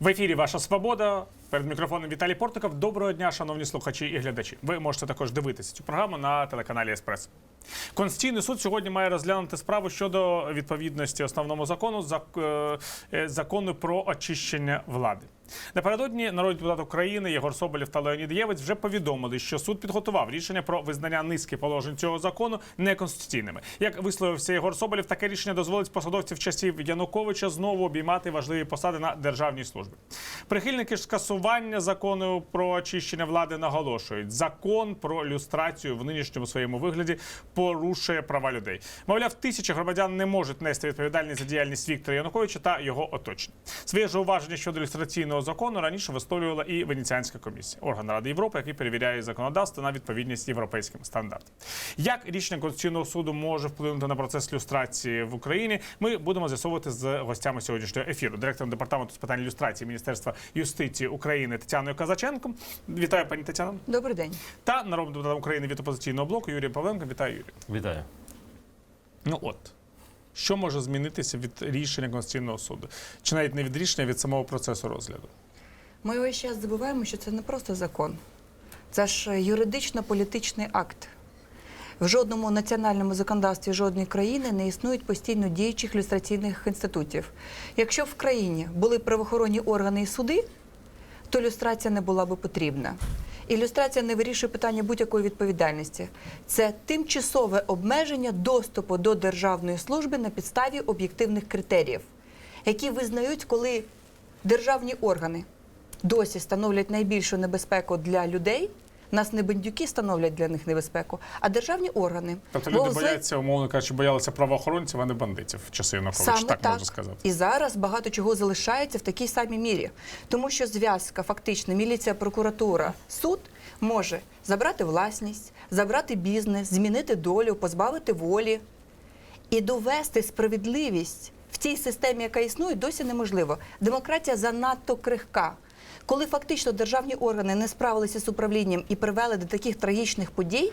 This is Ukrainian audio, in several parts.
В ефірі Ваша Свобода. Перед мікрофоном Віталій Портиков. Доброго дня, шановні слухачі і глядачі. Ви можете також дивитися цю програму на телеканалі Еспрес. Конституційний суд сьогодні має розглянути справу щодо відповідності основному закону зак- е, е, закону про очищення влади. Напередодні народний депутат України Єгор Соболєв та Леонід Євець вже повідомили, що суд підготував рішення про визнання низки положень цього закону неконституційними. Як висловився Єгор Соболєв, таке рішення дозволить посадовців часів Януковича знову обіймати важливі посади на державній службі. Прихильники ж скасування закону про очищення влади наголошують, закон про люстрацію в нинішньому своєму вигляді порушує права людей. Мовляв, тисячі громадян не можуть нести відповідальність за діяльність Віктора Януковича та його оточення. Своє ж уваження щодо люстраційного закону раніше висловлювала і Венеціанська комісія, орган Ради Європи, який перевіряє законодавство на відповідність європейським стандартам. Як рішення Конституційного суду може вплинути на процес люстрації в Україні? Ми будемо з'ясовувати з гостями сьогоднішнього ефіру, директором департаменту з питань люстрації Міністерства юстиції України Тетяною Казаченко. Вітаю, пані Тетяно. Добрий день. Та народним депутатом України від опозиційного блоку Юрія Павленко. Вітаю, Юрій. Вітаю. Ну от. Що може змінитися від рішення Конституційного суду? Чи навіть не від рішення, а від самого процесу розгляду? Ми весь час забуваємо, що це не просто закон, це ж юридично-політичний акт. В жодному національному законодавстві жодної країни не існують постійно діючих люстраційних інститутів. Якщо в країні були правоохоронні органи і суди, то люстрація не була би потрібна. Ілюстрація не вирішує питання будь-якої відповідальності. Це тимчасове обмеження доступу до державної служби на підставі об'єктивних критеріїв, які визнають, коли державні органи досі становлять найбільшу небезпеку для людей. Нас не бандюки становлять для них небезпеку, а державні органи. Тобто люди зле- бояться, умовно кажучи, боялися правоохоронців, а не бандитів в часи Януковича. Саме так, так, можна сказати. І зараз багато чого залишається в такій самій мірі, тому що зв'язка, фактично, міліція, прокуратура, суд може забрати власність, забрати бізнес, змінити долю, позбавити волі і довести справедливість в цій системі, яка існує, досі неможливо. Демократія занадто крихка. Коли фактично державні органи не справилися з управлінням і привели до таких трагічних подій,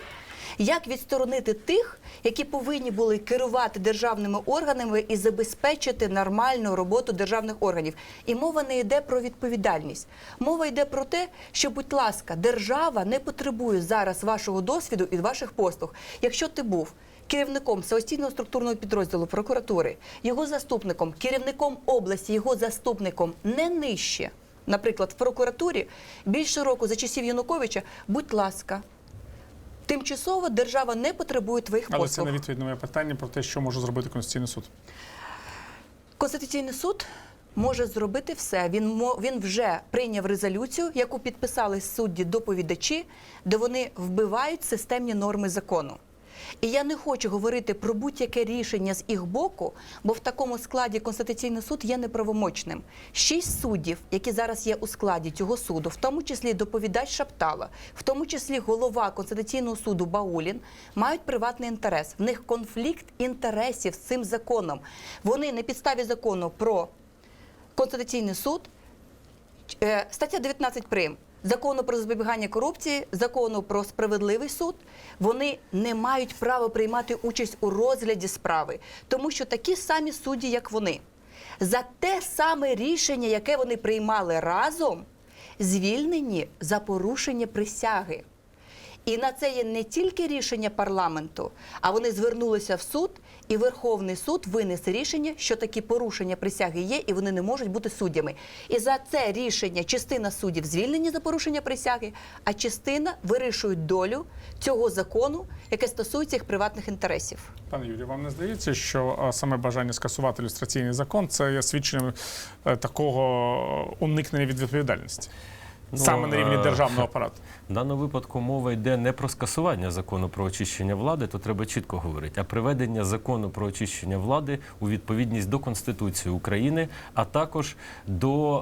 як відсторонити тих, які повинні були керувати державними органами і забезпечити нормальну роботу державних органів? І мова не йде про відповідальність. Мова йде про те, що, будь ласка, держава не потребує зараз вашого досвіду і ваших послуг. Якщо ти був керівником самостійного структурного підрозділу прокуратури, його заступником, керівником області, його заступником не нижче. Наприклад, в прокуратурі більше року за часів Януковича, будь ласка, тимчасово держава не потребує твоїх Але це не відповідь на моє питання про те, що може зробити Конституційний суд. Конституційний суд може зробити все. Він він вже прийняв резолюцію, яку підписали судді доповідачі, де вони вбивають системні норми закону. І я не хочу говорити про будь-яке рішення з їх боку, бо в такому складі Конституційний суд є неправомочним. Шість суддів, які зараз є у складі цього суду, в тому числі доповідач Шаптала, в тому числі голова Конституційного суду Баулін, мають приватний інтерес. В них конфлікт інтересів з цим законом. Вони на підставі закону про Конституційний суд, е, стаття 19 прим. Закону про запобігання корупції, закону про справедливий суд, вони не мають права приймати участь у розгляді справи, тому що такі самі судді, як вони, за те саме рішення, яке вони приймали разом, звільнені за порушення присяги. І на це є не тільки рішення парламенту, а вони звернулися в суд, і Верховний суд винесе рішення, що такі порушення присяги є, і вони не можуть бути суддями. І за це рішення частина суддів звільнені за порушення присяги, а частина вирішують долю цього закону, яке стосується їх приватних інтересів. Пане Юрію, вам не здається, що саме бажання скасувати ілюстраційний закон це є свідченням е, такого уникнення від відповідальності? Ну, саме на рівні е, державного апарату. В даному випадку мова йде не про скасування закону про очищення влади, то треба чітко говорити, а приведення закону про очищення влади у відповідність до Конституції України, а також до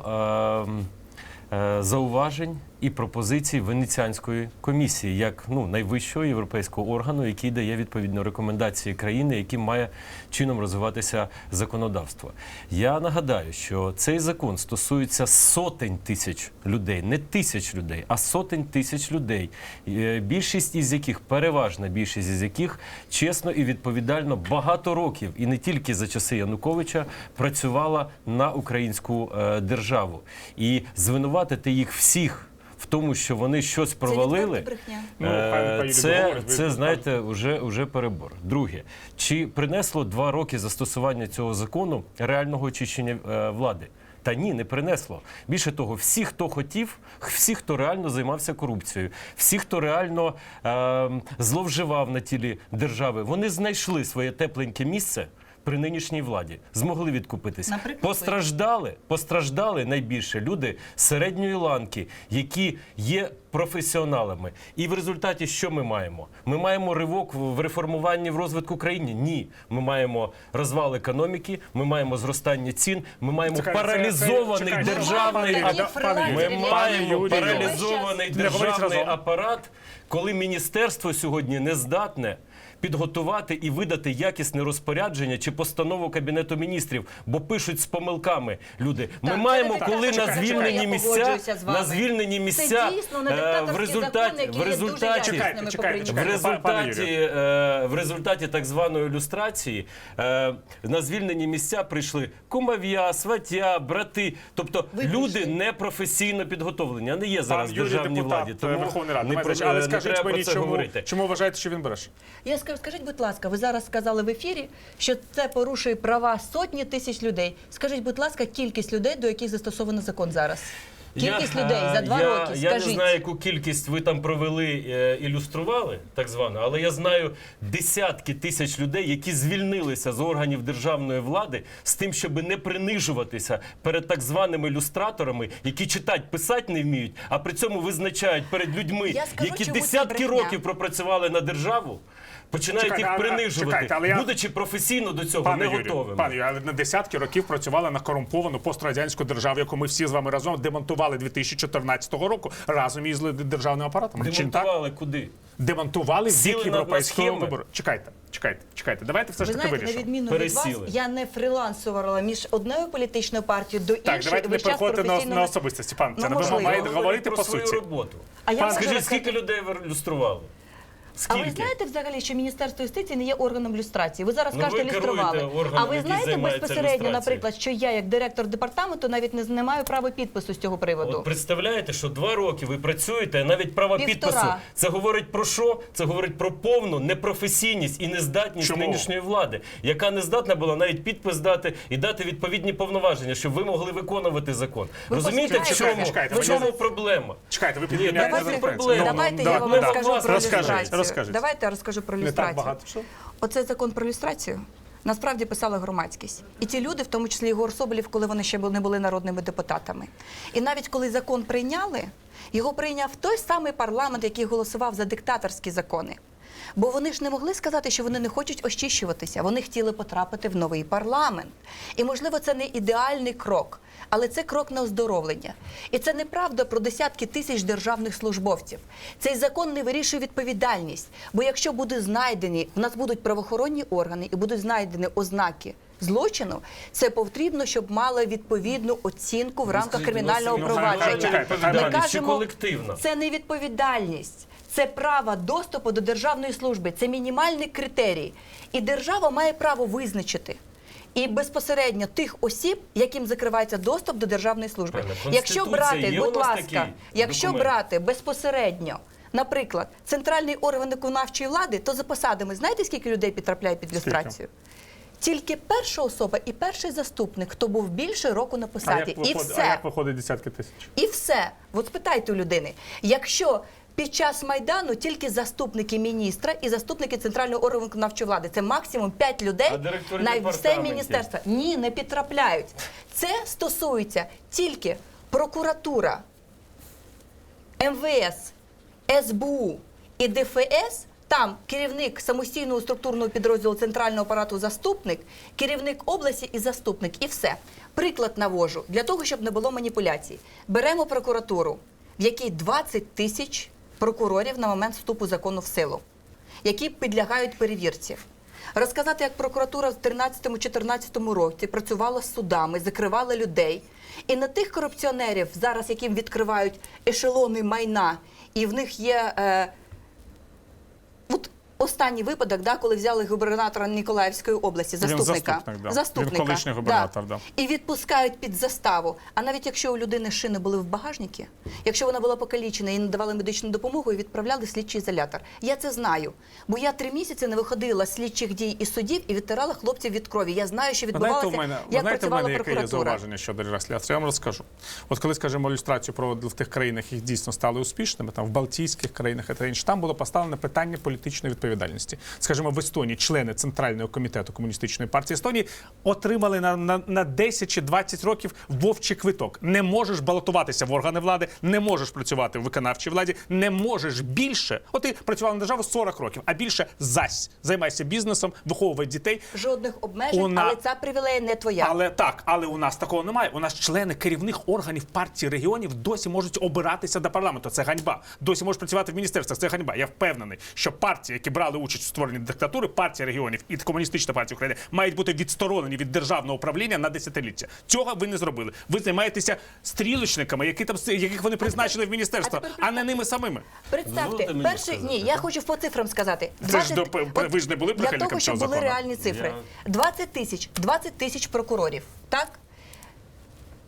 е, е, зауважень і пропозицій Венеціанської комісії, як ну найвищого європейського органу, який дає відповідно рекомендації країни, яким має чином розвиватися законодавство. Я нагадаю, що цей закон стосується сотень тисяч людей, не тисяч людей, а сотень тисяч людей. Е, Більшість із яких, переважна більшість із яких чесно і відповідально багато років, і не тільки за часи Януковича, працювала на українську е, державу. І звинуватити їх всіх в тому, що вони щось провалили. брехня. Ну, Е, Юрій Це, це знаєте, вже, вже перебор. Друге, чи принесло два роки застосування цього закону реального очищення е, влади? Та ні, не принесло. Більше того, всі, хто хотів, всі, хто реально займався корупцією, всі, хто реально е, зловживав на тілі держави, вони знайшли своє тепленьке місце. При нинішній владі змогли відкупитись. Наприклад, постраждали, постраждали найбільше люди середньої ланки, які є професіоналами. І в результаті що ми маємо? Ми маємо ривок в реформуванні в розвитку країни? Ні. Ми маємо розвал економіки, ми маємо зростання цін, ми маємо Чекайте, це- паралізований державний пане Юрій, ап- да, пане Юрій, ми маємо паралізований державний разом. апарат, коли міністерство сьогодні не здатне. Підготувати і видати якісне розпорядження чи постанову кабінету міністрів, бо пишуть з помилками люди. Ми Так, маємо, не коли на диктаторський звільнені я місця на звільнені Це місця дійсно не е, в результаті закон, в результаті Чекайте, чекайте, в результаті, е, в результаті так званої люстрації е, на звільнені місця прийшли кумов'я, сватя, брати. Тобто Ви люди непрофесійно підготовлені, а не є зараз Пан в державній депутат владі. Тому Верховної Ради. не, про. Але не скажіть треба мені, про це чому, говорити. чому вважаєте, що він бреше? Я скажу, скажіть, будь ласка, ви зараз сказали в ефірі, що це порушує права сотні тисяч людей. Скажіть, будь ласка, кількість людей, до яких застосовано закон зараз? Кількість людей за два я, роки. Я Скажіть. не знаю, яку кількість ви там провели, е, ілюстрували, так звано, але я знаю десятки тисяч людей, які звільнилися з органів державної влади з тим, щоб не принижуватися перед так званими люстраторами, які читати, писати не вміють, а при цьому визначають перед людьми, Я скажу, які десятки років пропрацювали на державу. Починають Чекайте, їх принижувати, чекайте, але я- будучи професійно до цього Пане не Юрію, готовими. пане Юрію, але на десятки років працювали на корумповану пострадянську державу, яку ми всі з вами разом демонтували 2014 року разом із державним апаратом. Чи не так? Демонтували куди? Демонтували в Сіли бік на- на європейського схеми? вибору. Чекайте, чекайте, чекайте. Давайте все Ви ж таки знаєте, на вирішимо. відміну від Пересіли. вас, я не фрилансувала між одною політичною партією до іншої. Так, давайте не весь час переходити на, професійно- на особистості. Пан, це Ну, не можливо. ви маєте говорити про по свою суті. роботу. А я Пан, можу Скажіть, розказати- скільки людей ви люстрували? А ви знаєте взагалі, що Міністерство юстиції не є органом люстрації? Ви зараз Ну, кажете, ви люстрували. органом, А ви знаєте безпосередньо, люстрацією? наприклад, що я, як директор департаменту, навіть не, не маю права підпису з цього приводу. От представляєте, що два роки ви працюєте, а навіть права Півтора. підпису. Це говорить про що? Це говорить про повну непрофесійність і нездатність Чому? нинішньої влади, яка не здатна була навіть підпис дати і дати відповідні повноваження, щоб ви могли виконувати закон. Ви Розумієте, в чому, чекайте, в чому зараз- проблема? Чекайте, ви Ні, давайте за Давайте Ну, я вам да. розкажу про люстрацію. Розкажіть. Давайте я розкажу про Не так люстрацію. багато що? Оцей закон про люстрацію насправді писала громадськість. І ті люди, в тому числі Єгор Соболєв, коли вони ще не були народними депутатами. І навіть коли закон прийняли, його прийняв той самий парламент, який голосував за диктаторські закони. Бо вони ж не могли сказати, що вони не хочуть очищуватися. Вони хотіли потрапити в новий парламент. І можливо, це не ідеальний крок, але це крок на оздоровлення. І це неправда про десятки тисяч державних службовців. Цей закон не вирішує відповідальність. Бо якщо будуть знайдені, в нас будуть правоохоронні органи і будуть знайдені ознаки. Злочину це потрібно, щоб мали відповідну оцінку в рамках кримінального провадження. Ми кажемо, це не відповідальність, це право доступу до державної служби, це мінімальний критерій. І держава має право визначити. І безпосередньо тих осіб, яким закривається доступ до державної служби. Якщо брати, будь ласка, якщо документ? брати безпосередньо, наприклад, центральний орган виконавчої влади, то за посадами знаєте, скільки людей підтрапляє під люстрацію? Тільки перша особа і перший заступник, хто був більше року на А посаді, як, і виходить, все. а як виходить десятки тисяч? І все. От спитайте у людини, якщо під час майдану тільки заступники міністра і заступники центрального органу виконавчої влади, це максимум 5 людей на все міністерство. Ні, не підтрапляють. Це стосується тільки прокуратура, МВС, СБУ і ДФС. Там керівник самостійного структурного підрозділу центрального апарату заступник, керівник області і заступник, і все. Приклад навожу для того, щоб не було маніпуляцій. Беремо прокуратуру. в якій 20 тисяч прокурорів на момент вступу закону в силу, які підлягають перевірці. Розказати, як прокуратура в 13-14 році працювала з судами, закривала людей. І на тих корупціонерів, зараз яким відкривають ешелони майна, і в них є. Е, останній випадок, да, коли взяли губернатора Ніколаївської області, Він заступника. заступник, да. Він колишній губернатор, да. І відпускають під заставу. А навіть якщо у людини шини були в багажнику, якщо вона була покалічена і надавали медичну допомогу, і відправляли слідчий ізолятор. Я це знаю. Бо я три місяці не виходила з слідчих дій і судів і відтирала хлопців від крові. Я знаю, що знаєте, відбувалося, у мене, як знаєте, працювала мене яке є зауваження щодо реєстрації? Я вам розкажу. От коли, скажімо, ілюстрацію проводили в тих країнах, які дійсно стали успішними, там в Балтійських країнах та інше, там було поставлено питання політичної відповідальності. Скажімо, в Естонії члени Центрального комітету комуністичної партії Естонії отримали на, на, на 10 чи 20 років вовчий квиток. Не можеш балотуватися в органи влади, не можеш працювати в виконавчій владі, не можеш більше. От ти працював на державу 40 років, а більше зась займайся бізнесом, виховувай дітей. Жодних обмежень, У але ця привілея не твоя. Але так, але у нас такого немає. У нас члени керівних органів партії регіонів досі можуть обиратися до парламенту. Це ганьба. Досі можуть працювати в міністерствах. Це ганьба. Я впевнений, що партії, які брали участь у створенні диктатури, партія регіонів і комуністична партія України мають бути відсторонені від державного управління на десятиліття. Цього ви не зробили. Ви займаєтеся стрілочниками, які там яких вони призначили в міністерство, тепер а не ними самими. Представте, Дозвольте перший сказати, ні, я хочу по цифрам сказати. Це ж до- от ви ж не були для прихильником того, щоб цього були закону? реальні цифри. Я- 20 тисяч, 20 тисяч прокурорів, так?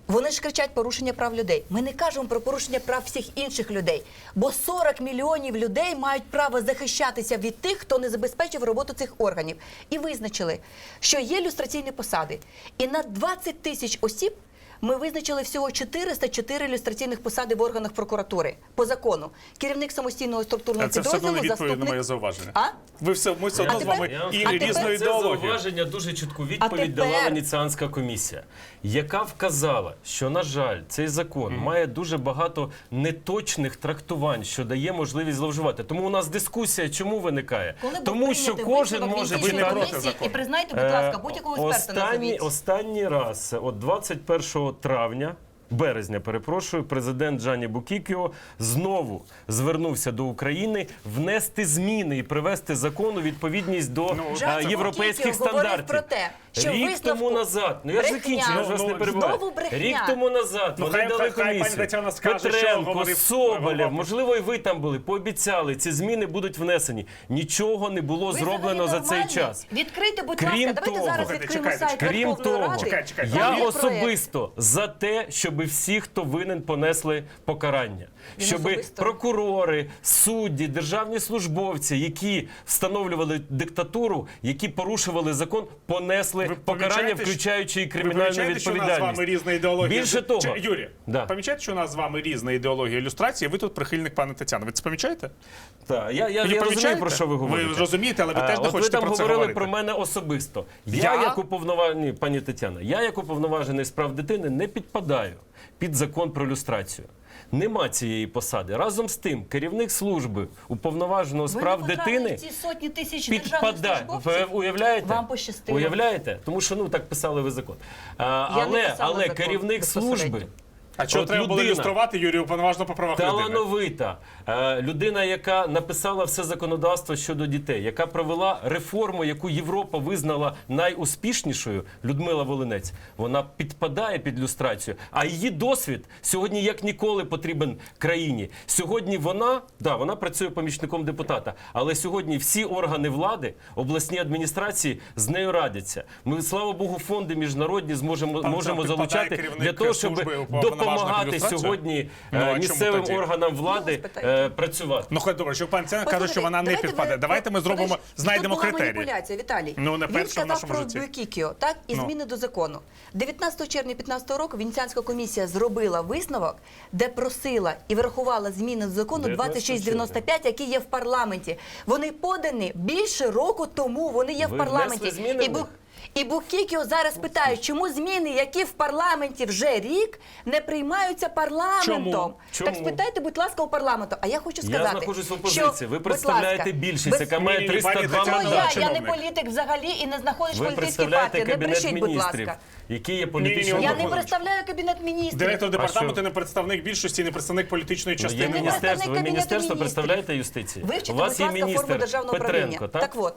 Вони ж кричать порушення прав людей. Ми не кажемо про порушення прав всіх інших людей, бо 40 мільйонів людей мають право захищатися від тих, хто не забезпечив роботу цих органів. І визначили, що є люстраційні посади. І на 20 тисяч осіб ми визначили всього 404 люстраційних посади в органах прокуратури по закону. Керівник самостійного структурного Це підрозділу, не відповідь на моє зауваження. А? Ви все ми все одно з вами і а тепер- різної Це зауваження дуже чітку відповідь тепер- дала Венеціанська комісія, яка вказала, що на жаль, цей закон має дуже багато неточних трактувань, що дає можливість зловживати. Тому у нас дискусія чому виникає? Коли Тому що кожен може не проти комісії, закону? І признайте, будь ласка, Е, будь-якого експерта останній, останній раз, от 21 травня. Березня, перепрошую, президент Джані Букікіо знову звернувся до України внести зміни і привести закон у відповідність до Ну, е, Джані європейських Букікіо говорив стандартів. про те, що Рік висновку тому назад, ну я ж брехня. закінчу, я ж вас не ну, перебуваю. знову брехня. Рік тому назад Ну, вони хай- дали хай- хай пані комісію. Тетяна скаже, що Петренко, говорив Соболєв, можливо, і ви там були, пообіцяли, ці зміни будуть внесені. Нічого не було Ви зроблено взагалі за цей нормальні? час. Відкрийте, будь Крім ласка, давайте того- зараз Слухайте, відкриємо чекайте, сайт Крім Верховної того, Ради. Чекай, чекай, Там я є проект. особисто за те, щоб всі, хто винен, понесли покарання, Він щоб особисто? прокурори, судді, державні службовці, які встановлювали диктатуру, які порушували закон, понесли Ви покарання, включаючи і Ви кримінальну що у нас з відповідальність. вами різна ідеологія? Більше того, Чи- Юрій, Да. помічаєте, що у нас з вами різна ідеологія ілюстрації, ви тут прихильник пана Тетяни. Ви це помічаєте? Так, я, я, Ви я розумію, про що ви говорите. Ви розумієте, але ви А, теж не хочете ви там про це говорили говорити. про мене особисто. Я, Я? як уповноважений, пані Тетяна, я як уповноважений з прав дитини не підпадаю під закон про люстрацію. Нема цієї посади. Разом з тим, керівник служби уповноваженого справ Ви не дитини ці сотні тисяч підпадає. Ви уявляєте? Вам пощастило. Уявляєте? Тому що ну так писали ви закон. А, але але закон керівник служби. А чого от треба було людина- ілюструвати Юрію уповноважено по правах людини? Талановита е, людина, яка написала все законодавство щодо дітей, яка провела реформу, яку Європа визнала найуспішнішою, Людмила Волинець. Вона підпадає під люстрацію. А її досвід сьогодні як ніколи потрібен країні. Сьогодні вона да вона працює помічником депутата, але сьогодні всі органи влади, обласні адміністрації з нею радяться. Ми слава Богу, фонди міжнародні зможемо Там можемо підпадає залучати керівник для того, щоб служби допомагати сьогодні Ну, а е, чому місцевим тоді? органам влади Ну, е, працювати. Ну, хай добре, що пан Тетяна каже, що вона не Давайте підпаде. ви- Давайте ми зробимо, Подожди, знайдемо тут була критерії. маніпуляція, Віталій. Ну, не Він перша в сказав нашому про житті. Бюкікіо, так, і Ну. зміни до закону. 19 червня 2015 року Венеціанська комісія зробила висновок, де просила і врахувала зміни до закону 19 2695, які є в парламенті. Вони подані більше року тому, вони є в Ви парламенті. внесли зміни І бу-? І Букікіо зараз питають, чому зміни, які в парламенті вже рік, не приймаються парламентом. Чому? Чому? Так спитайте, будь ласка, у парламенту. А я хочу Я сказати, знаходжусь в опозиції. що, Ви будь представляєте ласка, більшість, без- яка має Ні, ні, пані 302 Тетяно, Ну, мандати. я, я не політик взагалі і не знаходиш в Ви політичній представляєте партії. Не кабінет брешіть, будь міністрів, ласка. які є ні, Я не представляю кабінет міністрів. Директор департаменту що? не представник більшості, не представник політичної Ну, є частини. не влади. представник. Ви Кабінету міністерство Міністрів. представляєте юстиції? Вивчите, У вас будь є ласка, форму міністр державного Петренко, управління. так? от.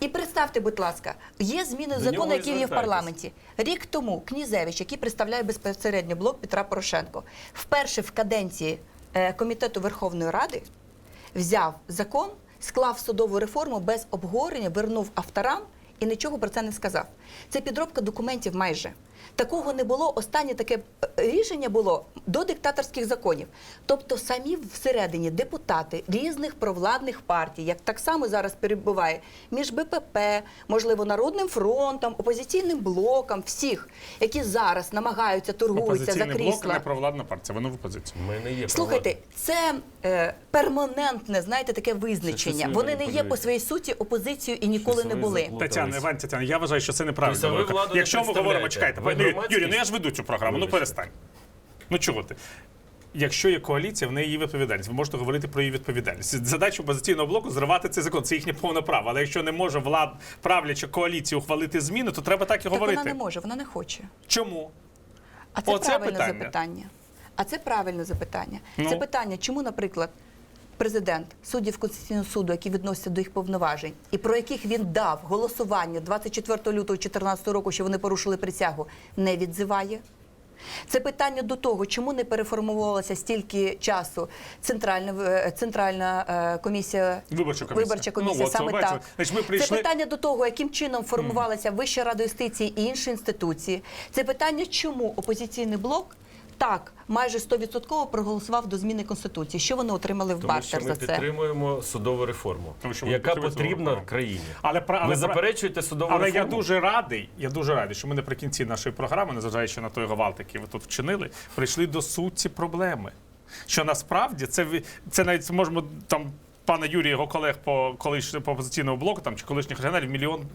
І представте, будь ласка, є зміни До закону, які є в парламенті. Рік тому Князевич, який представляє безпосередньо блок Петра Порошенко, вперше в каденції е, комітету Верховної Ради взяв закон, склав судову реформу без обговорення, вернув авторам і нічого про це не сказав. Це підробка документів майже. Такого не було. Останнє таке е, рішення було до диктаторських законів. Тобто самі всередині депутати різних провладних партій, як так само зараз перебуває між БПП, можливо, Народним фронтом, опозиційним блоком, всіх, які зараз намагаються торгуються за Опозиційний блок не провладна партія, воно в опозиції. Ми не є Слухайте, це е, перманентне, знаєте, таке визначення. щасливо Вони не є по своїй суті опозицією і ніколи не були. Тетяна, Іван Тетяна, я вважаю, що це неправильно. Тобто. Якщо ми говоримо, чекайте, Юрій. Юрій, ну я ж веду цю програму, ну перестань. Ну чого ти? Якщо є коаліція, в неї є відповідальність. Ви можете говорити про її відповідальність. Задача опозиційного блоку зривати цей закон. Це їхнє повне право. Але якщо не може влад правляча коаліція ухвалити зміни, то треба так і Так говорити. вона не може, вона не хоче. Чому? А це Оце правильне питання. запитання. А це правильне запитання. Ну. Це питання, чому, наприклад, президент суддів Конституційного суду, які відносяться до їх повноважень, і про яких він дав голосування 24 лютого 2014 року, що вони порушили присягу, не відзиває. Це питання до того, чому не переформувалося стільки часу центральна, е, центральна е, комісія, Виборча комісія. виборча комісія Ну, саме так. значить, ми прийшли- Це питання до того, яким чином формувалася Вища рада юстиції і інші інституції. Це питання, чому опозиційний блок так майже 100% проголосував до зміни конституції. Що вони отримали в Тому що бартер ми за це? підтримуємо судову реформу, Тому що ми яка підтримуємо судову потрібна реформу. країні. Але про- але Ви заперечуєте судову Але я реформу? дуже радий, я дуже радий, що ми наприкінці нашої програми, незважаючи на той гвалт, який ви тут вчинили, прийшли до суті проблеми. Що насправді це ви- це навіть можемо там. Пана Юрія, його колег по колиш по опозиційному блоку там чи колишніх регіоналів мільйон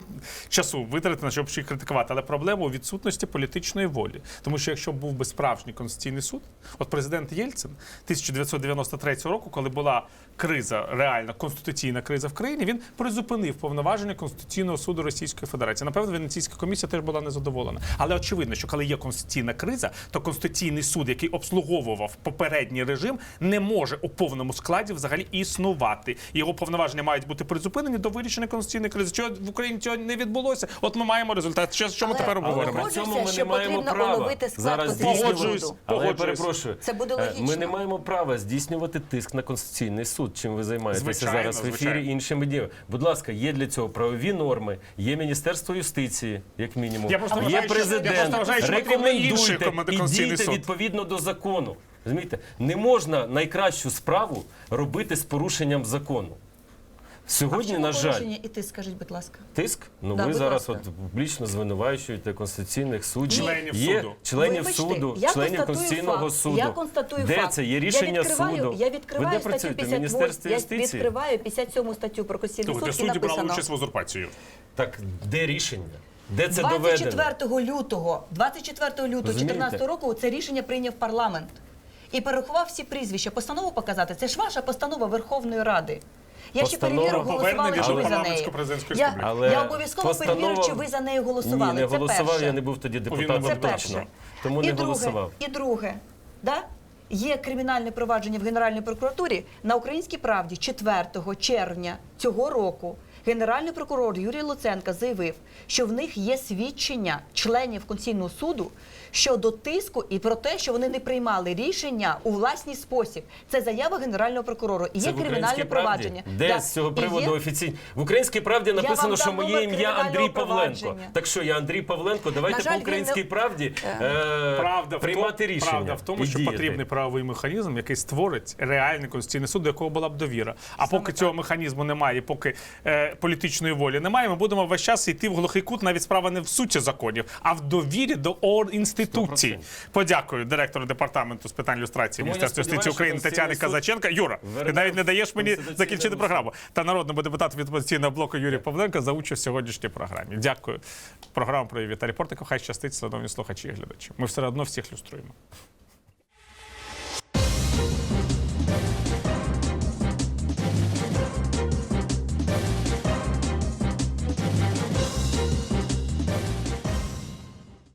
часу витратити на щоб їх критикувати. Але проблема у відсутності політичної волі. Тому що якщо був би справжній конституційний суд, от президент Єльцин 1993 року, коли була криза, реальна конституційна криза в країні, він призупинив повноваження Конституційного суду Російської Федерації. Напевно, Венеційська комісія теж була незадоволена. Але очевидно, що коли є конституційна криза, то конституційний суд, який обслуговував попередній режим, не може у повному складі взагалі існувати. Його повноваження мають бути призупинені до вирішення конституційної кризи. Чого в Україні цього не відбулося? От ми маємо результат. Що, що ми Але- тепер але обговоримо? При цьому ми не маємо права зараз Конституційного Погоджуюсь. Але я перепрошую. Це буде е, логічно. Ми не маємо права здійснювати тиск на конституційний суд. Чим ви займаєтеся Звичайно, зараз в ефірі звичайно. іншими діями. Будь ласка, є для цього правові норми, є Міністерство юстиції, як мінімум. Я просто є вважаю, що- я президент. просто вважаю, що Рекомендуйте і дійте відповідно до закону. Розумієте, не можна найкращу справу робити з порушенням закону. Сьогодні, чому на жаль, порушення? І ти скажіть, будь ласка. Тиск? Ну Да, ви зараз ласка. от публічно звинувачуєте конституційних суддів. Членів є суду. членів Вибачте, суду, я членів конституційного факт. суду. Я констатую де факт. це є Я рішення відкриваю- суду? Я ви відкриваю де статтю працюєте? В 58, Міністерстві я відкриваю 57 статтю про Конституційний суд і судді брали участь в узурпації. Так де рішення? Де це доведено? 24 лютого, 24 лютого 2014 року це рішення прийняв парламент і перерахував всі прізвища. Постанову показати. Це ж ваша постанова Верховної Ради. Я ще Постанова перевірю, голосували чи ви за неї. парламентсько-президентської Я, республіки. Але я обов'язково постанова- перевірю, чи ви за нею голосували. Ні, не це голосував, перше. я не був тоді депутатом Це точно. перше. Тому і не друге, голосував. І друге, да? є кримінальне провадження в Генеральній прокуратурі на Українській правді 4 червня цього року. Генеральний прокурор Юрій Луценко заявив, що в них є свідчення членів Конституційного суду щодо тиску і про те, що вони не приймали рішення у власній спосіб. Це заява генерального прокурора. І є в кримінальне провадження. Де Да. з цього приводу є- офіційно? В українській правді написано, що моє ім'я Андрій Павленко. Так що я Андрій Павленко, давайте жаль, по українській не- правді е, Правда в, приймати тому, рішення. правда в тому, і що діяти. потрібний правовий механізм, який створить реальний конституційний суд, до якого була б довіра. А поки цього механізму немає, поки е, політичної волі немає, ми будемо весь час йти в глухий кут. Навіть справа не в суті законів, а в довірі до ор інституцій. Подякую директору департаменту з питань люстрації Тому Міністерства юстиції України Тетяни Казаченка. Юра, ти навіть не даєш мені закінчити програму. Та народному депутату від опозиційного блоку Юрію Павленко за участь в сьогоднішній програмі. Дякую. Програму про Віталій Портников. Хай щастить, шановні слухачі і глядачі. Ми все одно всіх люструємо.